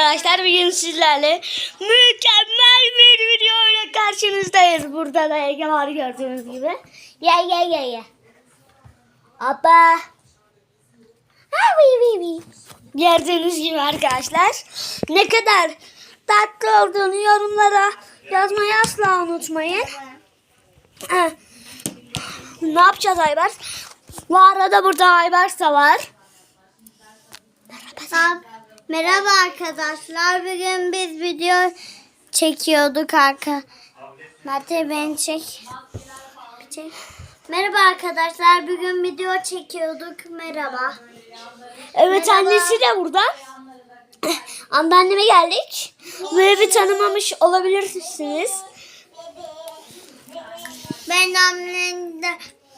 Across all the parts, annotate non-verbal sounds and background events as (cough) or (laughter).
arkadaşlar. Bugün sizlerle mükemmel bir videoyla karşınızdayız. Burada da Ege var gördüğünüz gibi. Ye ye ye ye. Abba. Ha vi vi vi. Gördüğünüz gibi arkadaşlar. Ne kadar tatlı olduğunu yorumlara yazmayı asla unutmayın. Ne yapacağız Aybars? Bu arada burada Aybars da var. Ab- Merhaba arkadaşlar. Bugün biz video çekiyorduk arka. Mete beni çek. Bir çek. Merhaba arkadaşlar. Bugün video çekiyorduk. Merhaba. Evet Merhaba. annesi de burada. (laughs) Anneanneme geldik. Bu evi tanımamış olabilirsiniz. Ben annem de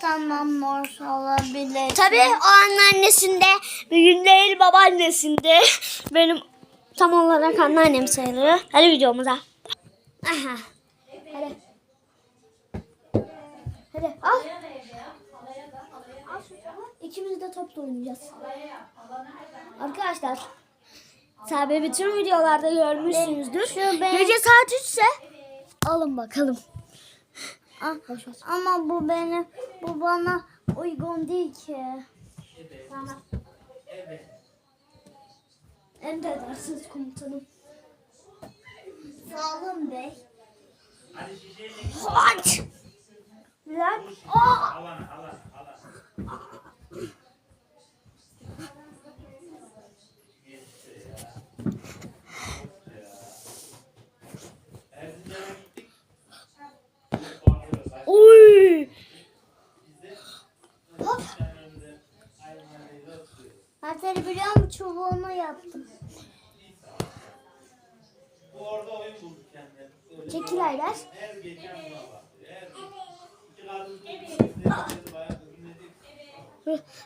tamam mor olabilir. Tabii o anneannesinde bir gün değil babaannesinde. Benim tam olarak anneannem sayılır. Hadi videomuza. Aha. Hadi. Hadi al. İkimiz de topla oynayacağız. Arkadaşlar. Tabii bütün videolarda görmüşsünüzdür. Gece saat 3 ise alın bakalım. Ah, ama bu benim bu bana uygun değil ki. Emredersiniz komutanım. Sağ olun bey. Aç. Lan. Aa! Uy. Ben seni biliyor musun? Çubuğunu yaptım. Bayağı dinledik.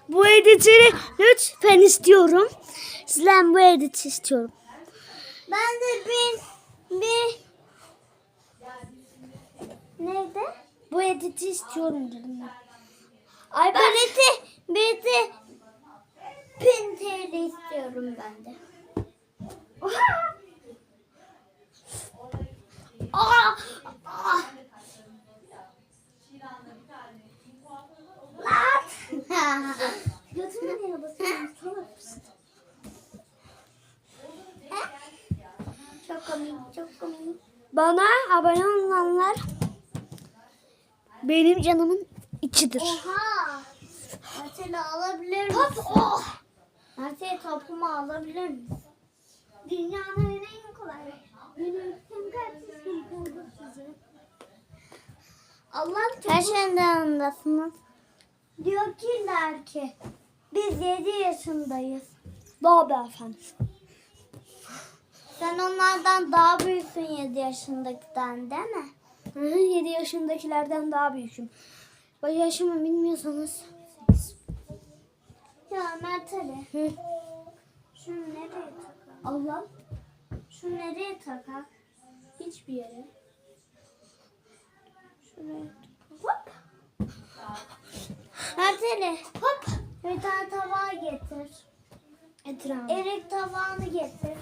Bu editleri lütfen istiyorum. Sizden bu editi istiyorum. Ben de bir bir neydi? Bu editi istiyorum dedim ben. Ay ben Birisi birisi pin TL istiyorum ben de. Aa! Aa! Götüme niye basıyorsun? Salak mısın? çok komik, çok komik. Bana abone olanlar benim canımın içidir. Oha! Merteli alabilir misin? Top oh! Merteli topumu alabilir misin? Dünyanın en kolay. Benim kardeşim kaldı size. Allah'ın Kaç topu yaşındasınız? Diyor ki ki biz 7 yaşındayız. daha be efendim. Sen onlardan daha büyüksün 7 yaşındakinden değil mi? Hı hı, 7 yaşındakilerden daha büyüküm. Bu yaşımı bilmiyorsanız. Ya Merteli Hı. şunu nereye takar? Allah Şunu nereye takar? hiçbir yere. Şuraya. Hop. Merteli hop bir tane tabağı getir. Etrafı. Erik tabağını getir.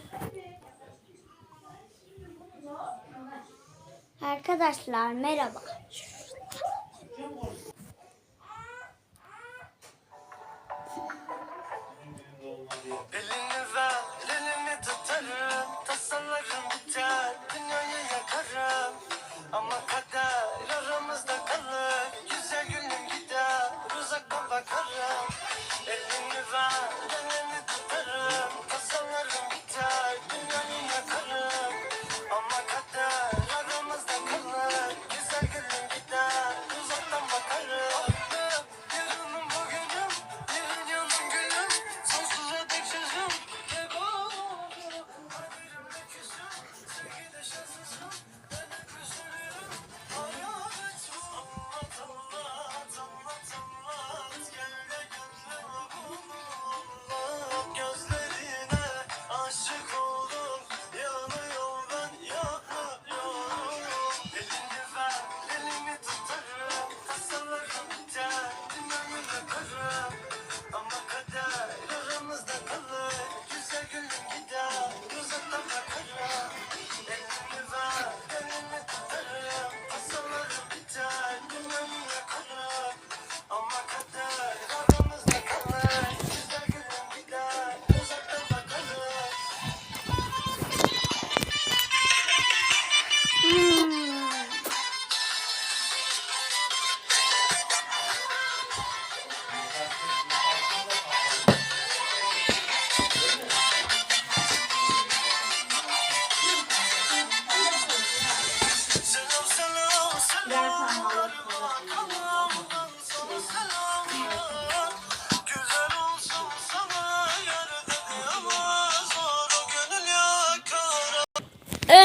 Arkadaşlar merhaba.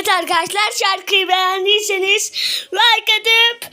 Arkadaşlar şarkıyı beğendiyseniz like atıp